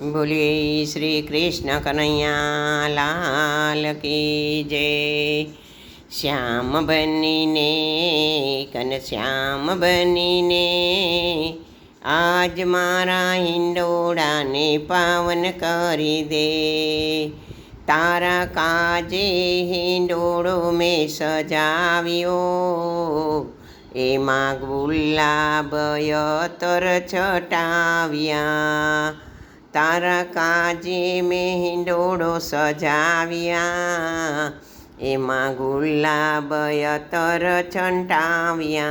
બોલીએ શ્રી કૃષ્ણ કનૈયા, લાલ કી જય. શ્યામ બનીને, કન શ્યામ બનીને, આજ મારા હિંડોળાને પાવન કરી દે. તારા કાજે હિંડોળો મેં સજાવ્યો એમાં ગુલાબ યતર છટાવ્યા. તારા કાજે મેં હિંડોળો સજાવ્યા. એમાં ગુલાબ યતર છંટાવ્યા.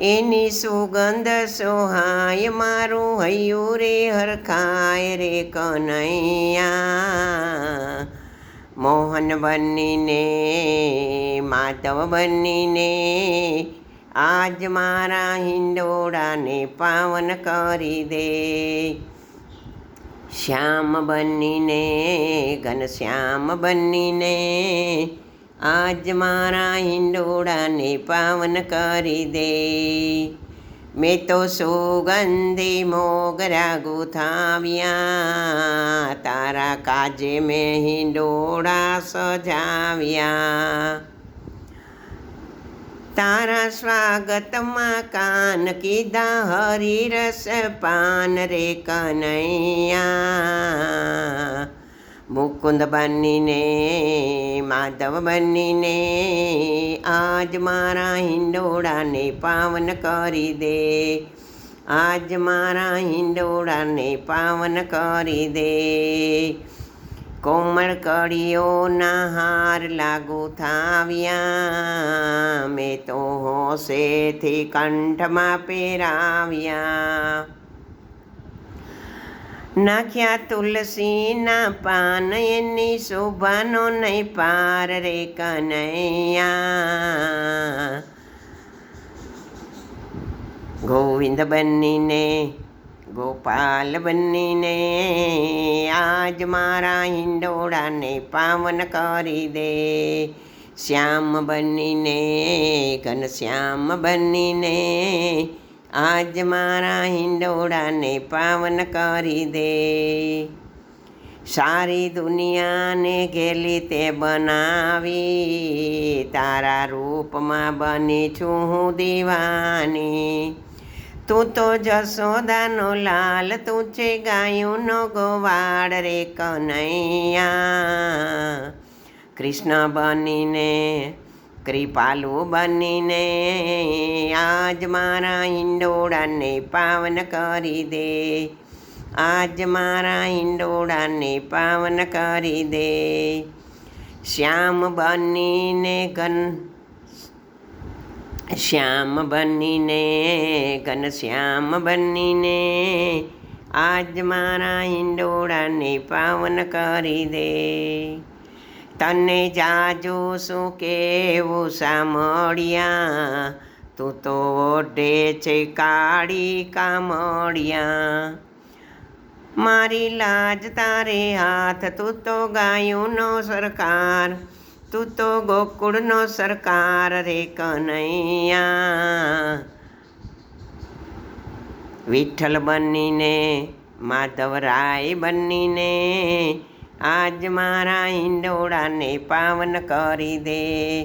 એની સુગંધ સોહાય મારું હૈયું રે, હરખાય રે કનૈયા. મોહન બનીને, માધવ બનીને, આજ મારા હિંડોળાને પાવન કરી દે. શ્યામ બનીને ઘનશ્યામ બનીને, આજ મારા હિંડોળાને પાવન કરી દે. મેં તો સુગંધી મોગરા ગુથાવ્યા તારા કાજે મેં હિંડોળા સજાવ્યા. તારા સ્વાગતમાં કાન કીધા હરિરસ પાન રે કનૈયા. મુકુંદ બનીને, માધવ બનીને, આજ મારા હિંડોળાને પાવન કરી દે. આજ મારા હિંડોળાને પાવન કરી દે. કોમળ કળીઓના હાર લાગુ થાવ્યા. મેં તો હોશેથી કંઠમાં પહેરાવ્યા. નાખ્યા તુલસીના પાન, એની શોભાનો નહીં પાર રે કનૈયા. ગોવિંદ બનીને ગોપાલ બનીને આજ મારા હિંડોળાને પાવન કરી દે. શ્યામ બનીને ઘનશ્યામ બનીને આજ મારા હિંડોળાને પાવન કરી દે. સારી દુનિયાને ગેલી તે બનાવી, તારા રૂપમાં બની છું હું દીવાની. તું તો જશોદાનો લાલ તું છે ગાયુંનો ગોવાળ રે કનૈયા. કૃષ્ણ બનીને, કૃપાલુ બનીને, આજ મારા હિંડોળાને પાવન કરી દે. આજ મારા હિંડોળાને પાવન કરી દે. શ્યામ બનીને ઘન શ્યામ બનીને ઘનશ્યામ બનીને, આજ મારા હિંડોળાને પાવન કરી દે. તને જાજો શું કેવું સામળિયા તું તો ઓઢે છે કાળી કામળિયા. મારી લાજ તારે હાથ, તું તો ગાયુંનો સરકાર. તું તો ગોકુળનો સરકાર રે કનૈયા. વિઠ્ઠલ બનીને, માધવરાય બનીને, આજ મારા હિંડોળાને પાવન કરી દે.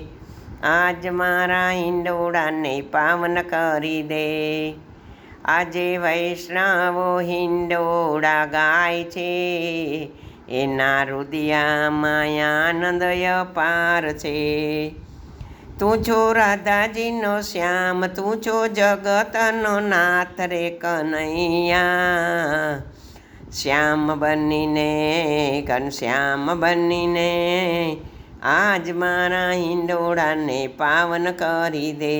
આજ મારા હિંડોળાને પાવન કરી દે. આજે વૈષ્ણવો હિંડોળા ગાય છે. એના રુદિયામાં આનંદય પાર છે. તું છો રાધાજીનો શ્યામ, તું છો જગતનો નાથ રે કનૈયા. શ્યામ બનીને ઘનશ્યામ બનીને આજ મારા હિંડોળાને પાવન કરી દે.